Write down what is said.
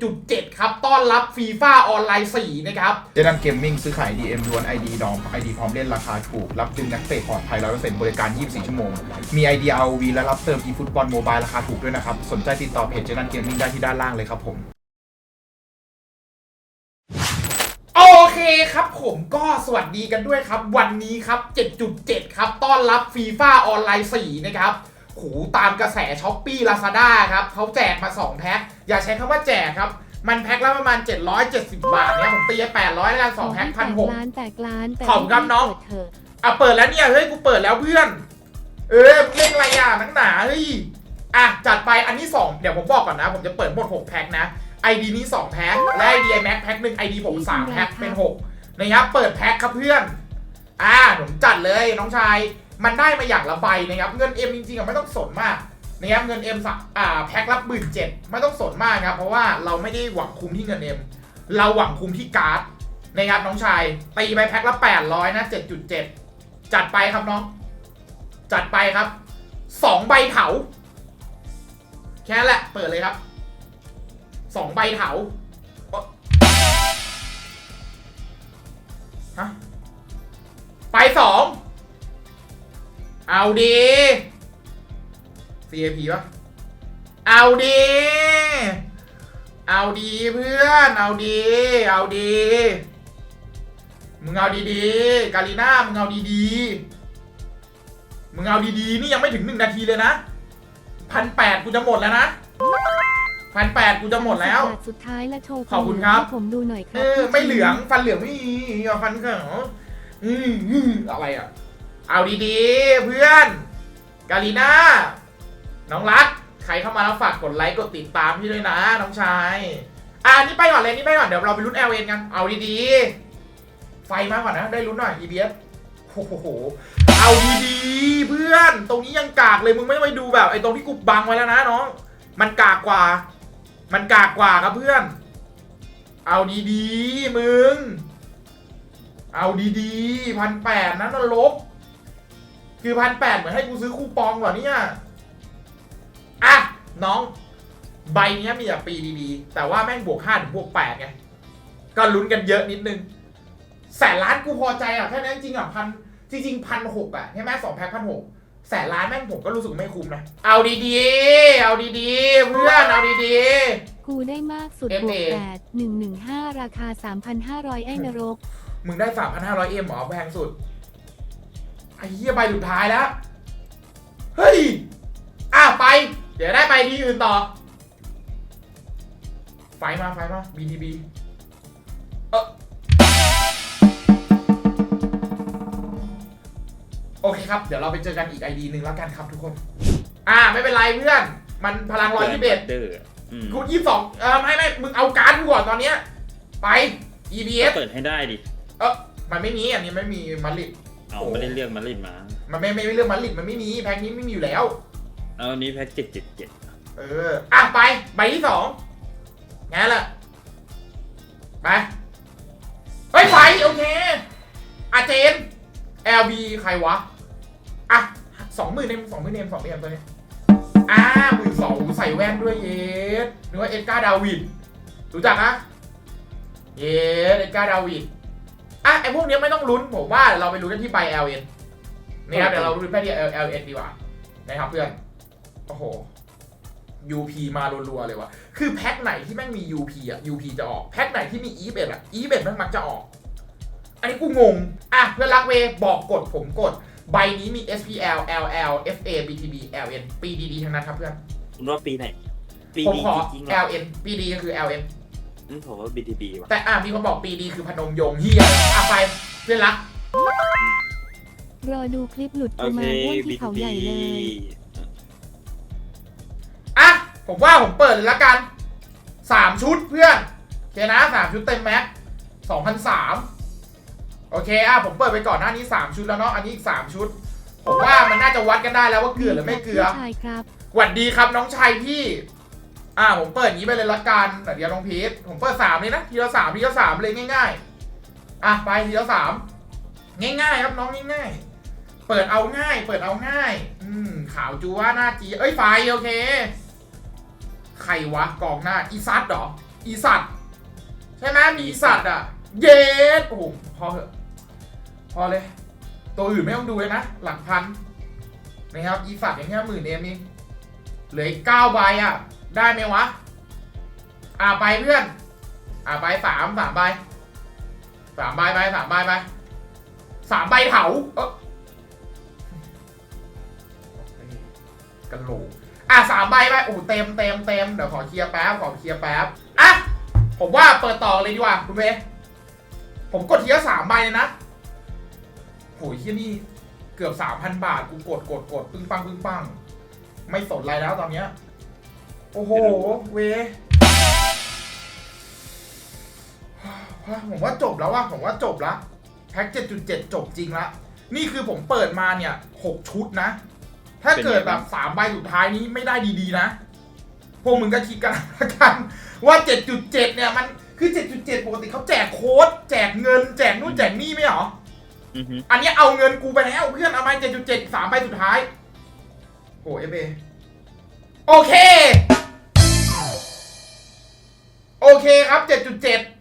7.7 ครับ ต้อนรับฟีฟ่าออนไลน์ 4 นะครับ เจดันเกมมิ่งซื้อขาย DM ล้วน ID ดอม ID พร้อมเล่นราคาถูก รับดึงนักเตะปลอดภัย 100%บริการ 24 ชั่วโมง มี ID ROV และรับเติม eFootball Mobile ราคาถูกด้วยนะครับ สนใจติดต่อเพจเจดันเกมมิ่งได้ที่ด้านล่างเลยครับผมโอเคครับผมก็สวัสดีกันด้วยครับ วันนี้ครับ 7.7 ครับ ต้อนรับฟีฟ่าออนไลน์ 4 นะครับโหตามกระแสช้อปปี้ลาซาด้าครับเขาแจกมา 2 แพ็ค อย่าใช้คำว่าแจกครับ มันแพ็คละประมาณ 770 บาทเนี่ยผมตีไป800แล้วกัน2แพ็คพันหกล้านแตกล้านแต่ขอบคุณครับน้องเปิดเถอะอะเปิดแล้วเนี่ยเฮ้ยกูเปิดแล้วเพื่อน เออเล่นอะไรอะนักหนาเฮ้ยอะจัดไปอันนี้2เดี๋ยวผมบอกก่อนนะ ผมจะเปิดหมด6แพ็คนะ ID นี้2แพ็คและ ID iMac แพ็คหนึ่ง ID ผม3แพ็คเป็น6นะครับเปิดแพ็คครับเพื่อนอ่าผมจัดเลยน้องชาย มันได้มาอย่างละใบนะครับ เงิน M จริงๆอะไม่ต้องสนมาก นะครับเงิน M สักอ่าแพ็คละหมื่นเจ็ดไม่ต้องสนมากครับ เพราะว่าเราไม่ได้หวังคุ้มที่เงิน M เราหวังคุ้มที่การ์ดนะครับน้องชายตีไปแพ็คละ800นะ7.7จัดไปครับน้อง จัดไปครับ2ใบเถาแค่แหละเปิดเลยครับ2ใบเถาฮะไปสองเอาดี CAP ปะเอาดี เอาดีเพื่อน เอาดี เอาดี มึงเอาดีๆ กาลิน่า มึงเอาดีๆ มึงเอาดีๆ นี่ยังไม่ถึงหนึ่งนาทีเลยนะพันแปดกูจะหมดแล้วนะพันแปดกูจะหมดแล้วประกาศสุดท้ายและโชว์ขอบคุณครับให้ผมดูหน่อยครัเออไม่เหลืองฟันเหลืองไม่มีอะฟันเขียวอืมอืมอะไรอะ เอาดีๆ เพื่อน กาลิน่า น้องรัก ใครเข้ามาแล้วฝากกดไลค์กดติดตามพี่ด้วยนะ น้องชายอะนี่ไปก่อนเลยนี่ไปก่อนเดี๋ยวเราไปลุ้น l อลเอนกันเอาดีๆ ไฟมากก่อนนะ ได้ลุ้นหน่อย EBS โอ้โหเอาดีๆเพื่อน ตรงนี้ยังกากเลยมึงไม่ไปดูแบบไอ้ตรงที่กูบังไว้แล้วนะน้อง มันกากกว่า มันกากกว่าครับเพื่อน เอาดีๆมึง เอาดีๆพันแปดนะนรกคือพันแปดเหมือนให้กูซื้อคูปองเหรอเนี่ย อะน้องใบเนี้ยมีแต่ปีดีๆ แต่ว่าแม่งบวกห้าถึงบวกแปดไง ก็ลุ้นกันเยอะนิดนึง แสนล้านกูพอใจอะแค่นั้นจริงๆอะพันจริงๆพันหกอะใช่ไหมสองแพ็คพันหกแสนล้านแม่งผมก็รู้สึกไม่คุ้มนะ เอาดีๆ เอาดีๆ เพื่อนเอาดีๆ กูได้มากสุด FA บวกแปดหนึ่งหนึ่งห้าราคาสามพันห้าร้อยไอ้นรก มึงได้สามพันห้าร้อยเอ็มหรอแพงสุด ไอ้เหี้ยใบสุดท้ายแล้ว เฮ้ย อะไป เดี๋ยวได้ไปที่อื่นต่อ ไฟมาไฟมา BTB เออโอเคครับ เดี๋ยวเราไปเจอกันอีกไอดีหนึ่งแล้วกันครับทุกคน อ่าไม่เป็นไรเพื่อน มันพลังร้อยยี่สิบเอ็ดเดอร์อืมกูยี่สิบสองเออไม่ไม่มึงเอาการ์ดกูก่อนตอนเนี้ย ไป EBS เปิดให้ได้ดิ เออมันไม่มีอันนี้ไม่มีมาริด เอาโอ้ ไม่ได้เลือกมาลินมา มันไม่ไม่ไม่เรื่องมาริดมันไม่มีแพ็คนี้ไม่มีอยู่แล้ว เอาอันนี้แพ็กเจ็ดเจ็ดเจ็ดเออ อะไป ใบที่สองงั้นแหละไป เฮ้ยไฟโอเคอาเจน LB ใครวะ อะสองหมื่นเนมสองหมื่นเนมสองหมื่นเนมตัวนี้ อ่าหมื่นสองใส่แว่นด้วยเยสนึกว่าเอ็ดการ์ดาวิดรู้จักนะเยสเอ็ดการ์ดาวิดอะไอพวกเนี้ยไม่ต้องลุ้นผมว่าเราไปลุ้นกันที่ใบ LN นะครับเดี๋ยวเราลุ้นแค่ที่ LN ดีกว่านะครับเพื่อน โอ้โห UP มารัวๆเลยวะคือแพ็คไหนที่แม่งมี UP อะ UP จะออก แพ็คไหนที่มี e b e t อะ e b e t แม่งมักจะออก อันนี้กูงง อะเพื่อนรักเวย์บอกกดผมกด ใบนี้มี SPL LL FA BTB LN ปีดีๆทั้งนั้นครับเพื่อนคุณว่าปีไหน ปีผมดีขอ จริงๆเหรอ LN ปีดีก็คือ LN อืมผมว่า BTB ว่ะแต่อะมีคนบอกปีดีคือพนมยงค์เฮียอะไปเพื่อนรัก รอดูคลิปหลุดโอประเค มาณอ้วนที่เขา BTB ใหญ่เลยอะ ผมว่าผมเปิดเลยละกันสามชุดเพื่อนโอเคนะสามชุดเต็มแม็กสองพันสามโอเคอะผมเปิดไปก่อนหน้านี้สามชุดแล้วเนาะอันนี้อีกสามชุด ผมว่ามันน่าจะวัดกันได้แล้วว่าเกลือหรือไม่เกลือพี่ชายครับหวัดดีครับน้องชายพี่ อ่าผมเปิดอย่างนี้ไปเลยละกันแต่เดี๋ยวน้องพีทผมเปิดสามเลยนะทีละสามทีละสามเลยง่ายๆอะไปทีละสามง่ายๆ ครับน้องง่ายๆ เปิดเอาง่าย เปิดเอาง่าย อืมขาวจูว่าหน้าจี เอ้ยไฟโอเค ใครวะกองหน้าอีซัดเหรออีสัตใช่ไหมมีอีสัตอะ เย็ดโอ้โหพอเถอะพอเลย ตัวอื่นไม่ต้องดูเลยนะ หลักพันนะครับอีสัตอย่างเงี้ยหมื่นเอ็มนี่เหลืออีกเก้าใบอะ ได้ไหมวะ อ่าไปเพื่อน อ่าไปสามสามใบสามใบไปสามใบไปสามใบเถาเออกันโหลก อะสามใบไปโอ้เต็มเต็มเต็มเดี๋ยวขอเคลียร์แป๊บขอเคลียร์แป๊บอะผมว่าเปิดต่อเลยดีกว่าคุณเมย์ผมกดทีละสามใบเลยนะโหยที่นี่เกือบสามพันบาทกูกดกดกดปึ้งปังปึ้งปังไม่สนอะไรแล้วตอนเนี้ยโอ้โหเวผมว่าจบแล้วว่ะผมว่าจบละแพ็ก7.7จบจริงละนี่คือผมเปิดมาเนี่ย6ชุดนะ ถ้าเกิดแบบ3ใบสุดท้ายนี้ไม่ได้ดีๆนะ พวกมึงก็คิดกันละกัน ว่า 7.7 เนี่ยมันคือ 7.7 ปกติเขาแจกโค้ดแจกเงิน แจกนู่นแจกนี่ไม่เหรออือฮึอันเนี้ยเอาเงินกูไปแล้วเพื่อนเอาไป7.7 3ใบสุดท้ายโหเอฟเอโอเค โอเคครับ 7.7